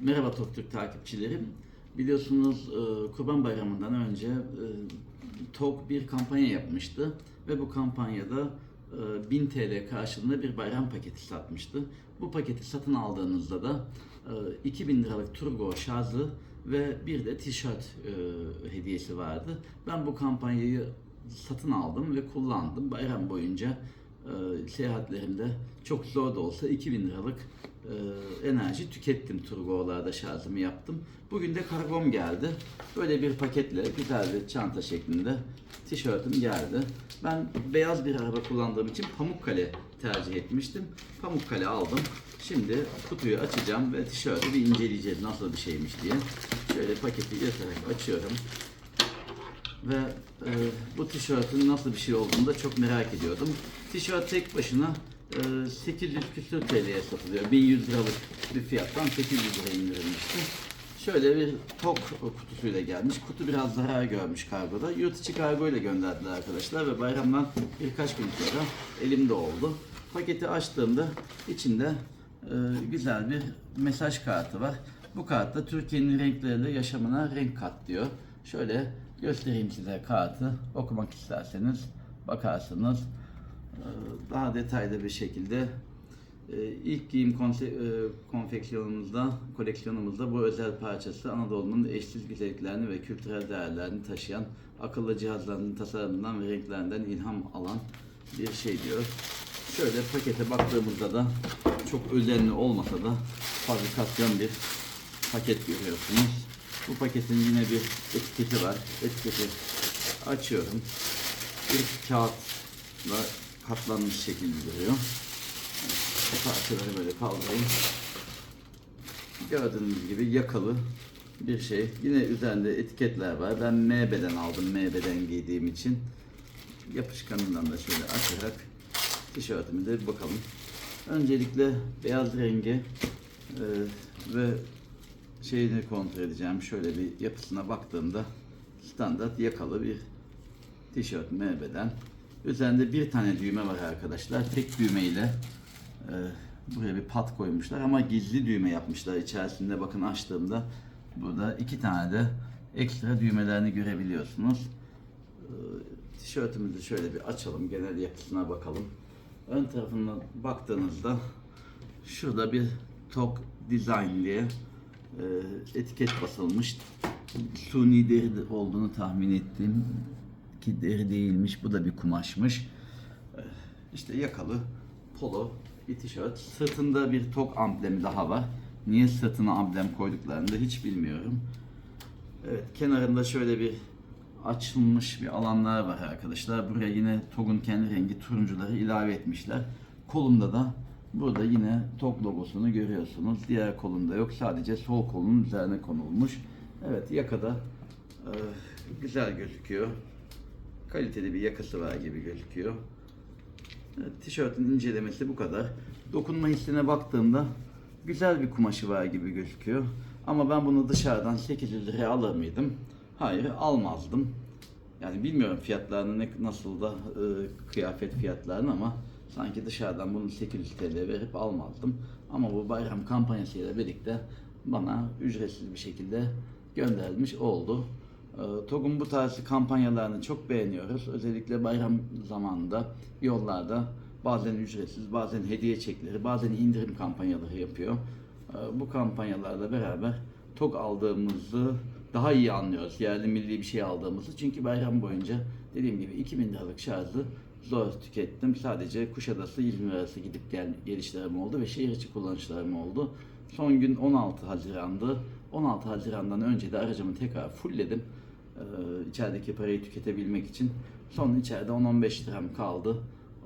Merhaba Toktürk takipçilerim. Biliyorsunuz e, Kurban Bayramı'ndan önce e, TOK bir kampanya yapmıştı ve bu kampanyada e, 1000 TL karşılığında bir bayram paketi satmıştı. Bu paketi satın aldığınızda da e, 2000 liralık Turbo şarjı ve bir de tişört e, hediyesi vardı. Ben bu kampanyayı satın aldım ve kullandım. Bayram boyunca e, seyahatlerimde çok zor da olsa 2000 liralık e, enerji tükettim turbolarda şarjımı yaptım. Bugün de kargom geldi. Böyle bir paketle güzel bir çanta şeklinde tişörtüm geldi. Ben beyaz bir araba kullandığım için Pamukkale tercih etmiştim. Pamukkale aldım. Şimdi kutuyu açacağım ve tişörtü bir inceleyeceğiz nasıl bir şeymiş diye. Şöyle paketi yatarak açıyorum. Ve e, bu tişörtün nasıl bir şey olduğunu da çok merak ediyordum. Tişört tek başına e, 800 küsür TL'ye satılıyor. 1100 liralık bir fiyattan 800 lira indirilmişti. Şöyle bir tok kutusuyla gelmiş. Kutu biraz zarar görmüş kargoda. Yurt içi kargo ile gönderdiler arkadaşlar ve bayramdan birkaç gün sonra elimde oldu. Paketi açtığımda içinde e, güzel bir mesaj kartı var. Bu kartta Türkiye'nin renkleriyle yaşamına renk kat diyor. Şöyle göstereyim size kartı. Okumak isterseniz bakarsınız. Ee, Daha detaylı bir şekilde e, ilk giyim e, konfeksiyonumuzda, koleksiyonumuzda bu özel parçası Anadolu'nun eşsiz güzelliklerini ve kültürel değerlerini taşıyan akıllı cihazların tasarımından ve renklerinden ilham alan bir şey diyor. Şöyle pakete baktığımızda da çok özenli olmasa da fabrikasyon bir paket görüyorsunuz. Bu paketin yine bir etiketi var. Etiketi açıyorum. Bir kağıtla katlanmış şekilde duruyor. Bu parçaları böyle kaldırayım. Gördüğünüz gibi yakalı bir şey. Yine üzerinde etiketler var. Ben M beden aldım. M beden giydiğim için. Yapışkanından da şöyle açarak tişörtümü de bakalım. Öncelikle beyaz rengi e, ve şeyini kontrol edeceğim. Şöyle bir yapısına baktığımda standart yakalı bir tişört M beden. Üzerinde bir tane düğme var arkadaşlar. Tek düğme ile e, buraya bir pat koymuşlar ama gizli düğme yapmışlar içerisinde. Bakın açtığımda burada iki tane de ekstra düğmelerini görebiliyorsunuz. E, tişörtümüzü şöyle bir açalım. Genel yapısına bakalım. Ön tarafına baktığınızda şurada bir Tok Design diye etiket basılmış. Suni deri olduğunu tahmin ettim ki deri değilmiş. Bu da bir kumaşmış. E, İşte yakalı polo bir tişört. Sırtında bir tok amblemi daha var. Niye sırtına amblem koyduklarını da hiç bilmiyorum. Evet kenarında şöyle bir açılmış bir alanlar var arkadaşlar. Buraya yine TOG'un kendi rengi turuncuları ilave etmişler. Kolunda da burada yine TOG logosunu görüyorsunuz. Diğer kolunda yok. Sadece sol kolunun üzerine konulmuş. Evet yakada e, güzel gözüküyor. Kaliteli bir yakası var gibi gözüküyor. Evet, tişörtün incelemesi bu kadar. Dokunma hissine baktığımda güzel bir kumaşı var gibi gözüküyor. Ama ben bunu dışarıdan 800 liraya alır mıydım? Hayır almazdım. Yani bilmiyorum fiyatlarını ne, nasıl da e, kıyafet fiyatlarını ama sanki dışarıdan bunu 800 TL verip almazdım. Ama bu bayram kampanyasıyla birlikte bana ücretsiz bir şekilde gönderilmiş oldu. E, TOG'un bu tarz kampanyalarını çok beğeniyoruz. Özellikle bayram zamanında yollarda bazen ücretsiz, bazen hediye çekleri, bazen indirim kampanyaları yapıyor. E, Bu kampanyalarla beraber TOG aldığımızı daha iyi anlıyoruz. Yerli milli bir şey aldığımızı. Çünkü bayram boyunca dediğim gibi 2000 liralık şarjı zor tükettim. Sadece Kuşadası 20 lirası gidip gel gelişlerim oldu ve şehir içi kullanışlarım oldu. Son gün 16 Haziran'dı. 16 Haziran'dan önce de aracımı tekrar fullledim. Ee, içerideki parayı tüketebilmek için. Son içeride 10-15 liram kaldı.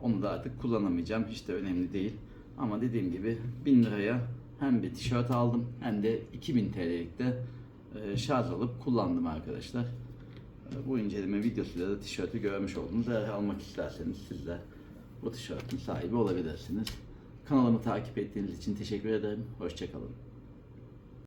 Onu da artık kullanamayacağım. Hiç de önemli değil. Ama dediğim gibi 1000 liraya hem bir tişört aldım hem de 2000 TL'lik de e, şarj alıp kullandım arkadaşlar. Bu inceleme videosuyla da tişörtü görmüş oldunuz. Eğer almak isterseniz siz de bu tişörtün sahibi olabilirsiniz. Kanalımı takip ettiğiniz için teşekkür ederim. Hoşçakalın.